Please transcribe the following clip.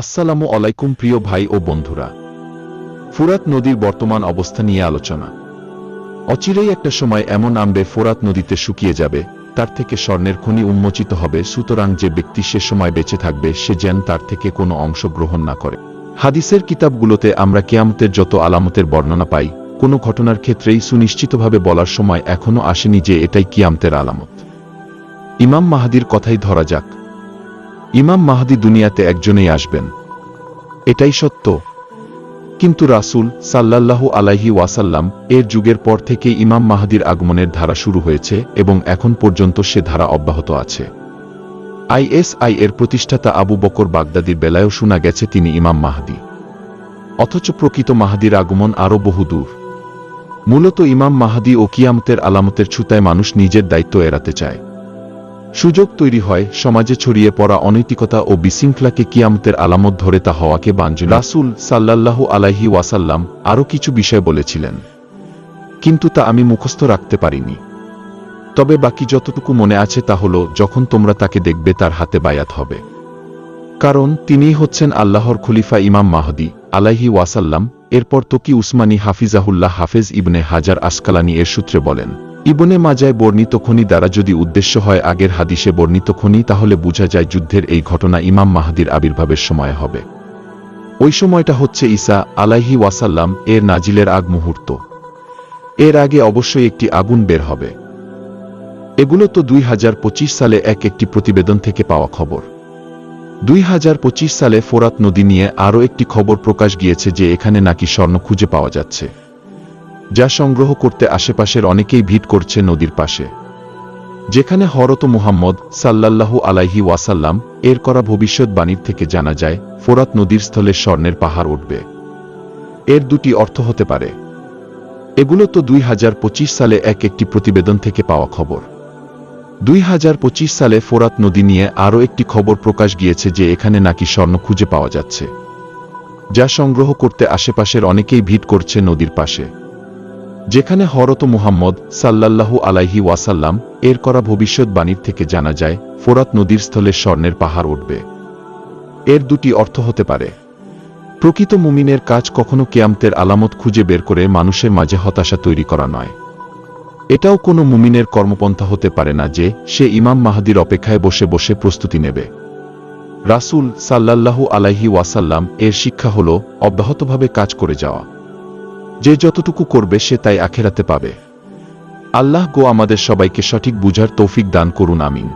আসসালামু আলাইকুম প্রিয় ভাই ও বন্ধুরা। ফুরাত নদীর বর্তমান অবস্থা নিয়ে আলোচনা। অচিরেই একটা সময় এমন আনবে ফোরাত নদীতে শুকিয়ে যাবে, তার থেকে স্বর্ণের খনি উন্মোচিত হবে, সুতরাং যে ব্যক্তি সে সময় বেঁচে থাকবে, সে যেন তার থেকে কোনো অংশ গ্রহণ না করে। হাদিসের কিতাবগুলোতে আমরা কেয়ামতের যত আলামতের বর্ণনা পাই, কোনো ঘটনার ক্ষেত্রেই সুনিশ্চিতভাবে বলার সময় এখনও আসেনি যে এটাই কিয়ামতের আলামত। ইমাম মাহাদির কথাই ধরা যাক ইমাম মাহাদি দুনিয়াতে একজনেই আসবেন। এটাই সত্য। কিন্তু রাসূল সাল্লাল্লাহু আলাইহি ওয়াসাল্লাম এর যুগের পর থেকে ইমাম মাহাদির আগমনের ধারা শুরু হয়েছে এবং এখন পর্যন্ত সে ধারা অব্যাহত আছে। আইএসআই এর প্রতিষ্ঠাতা আবু বকর বাগদাদির বেলায়ও শোনা গেছে তিনি ইমাম মাহাদি। অথচ প্রকৃত মাহাদির আগমন আরও বহুদূর। মূলত ইমাম মাহাদি ও কিয়ামতের আলামতের ছুতায় মানুষ নিজের দায়িত্ব এড়াতে চায়। সুযোগ তৈরি হয় সমাজে ছড়িয়ে পড়া অনৈতিকতা ও বিশৃঙ্খলাকে কিয়ামতের আলামত ধরে তা হওয়াকে বাঞ্জু রাসুল সাল্লাল্লাহু আলাইহি ওয়াসাল্লাম আরও কিছু বিষয় বলেছিলেন। কিন্তু তা আমি মুখস্থ রাখতে পারিনি। তবে বাকি যতটুকু মনে আছে তা হল, যখন তোমরা তাকে দেখবে তার হাতে বায়াত হবে। কারণ তিনিই হচ্ছেন আল্লাহর খলিফা ইমাম মাহদি আলাইহি ওয়াসাল্লাম। এরপর তোকি উসমানী হাফিজাহুল্লাহ হাফেজ ইবনে হাজার আসকালানি এর সূত্রে বলেন ইবনে মাজায় বর্ণিত খনি দ্বারা যদি উদ্দেশ্য হয় আগের হাদিসে বর্ণিত খনি, তাহলে বোঝা যায় যুদ্ধের এই ঘটনা ইমাম মাহাদির আবির্ভাবের সময় হবে। ওই সময়টা হচ্ছে ঈসা আলাইহি ওয়াসাল্লাম এর নাজিলের আগ মুহূর্ত। এর আগে অবশ্যই একটি আগুন বের হবে। এগুলো তো দুই হাজার পঁচিশ সালে এক একটি প্রতিবেদন থেকে পাওয়া খবর। দুই হাজার পঁচিশ সালে ফোরাত নদী নিয়ে আরও একটি খবর প্রকাশ গিয়েছে যে এখানে নাকি স্বর্ণ খুঁজে পাওয়া যাচ্ছে। যা সংগ্রহ করতে আশেপাশের অনেকেই ভিড় করছে নদীর পাশে। যেখানে হরত মুহাম্মদ সাল্লাল্লাহু আলাইহি ওয়াসাল্লাম এর করা ভবিষ্যৎবাণীর থেকে জানা যায়, ফোরাত নদীর স্থলে স্বর্ণের পাহাড় উঠবে। এর দুটি অর্থ হতে পারে। এগুলো তো দুই হাজার পঁচিশ সালে এক একটি প্রতিবেদন থেকে পাওয়া খবর। দুই হাজার পঁচিশ সালে ফোরাত নদী নিয়ে আরও একটি খবর প্রকাশ গিয়েছে যে এখানে নাকি স্বর্ণ খুঁজে পাওয়া যাচ্ছে। যা সংগ্রহ করতে আশেপাশের অনেকেই ভিড় করছে নদীর পাশে। যেখানে হরত মুহাম্মদ সাল্লাল্লাহু আলাইহি ওয়াসাল্লাম এর করা ভবিষ্যৎবাণীর থেকে জানা যায়, ফোরাত নদীর স্থলে স্বর্ণের পাহাড় উঠবে। এর দুটি অর্থ হতে পারে। প্রকৃত মুমিনের কাজ কখনো কেয়ামতের আলামত খুঁজে বের করে মানুষের মাঝে হতাশা তৈরি করা নয়। এটাও কোনো মুমিনের কর্মপন্থা হতে পারে না যে, সে ইমাম মাহাদির অপেক্ষায় বসে বসে প্রস্তুতি নেবে। রাসূল সাল্লাল্লাহু আলাইহি ওয়াসাল্লাম এর শিক্ষা হল, অব্যাহতভাবে কাজ করে যাওয়া। যে যতটুকু করবে সে তাই আখেরাতে পাবে। আল্লাহ গো আমাদের সবাইকে সঠিক বুঝার তৌফিক দান করুন, আমিন।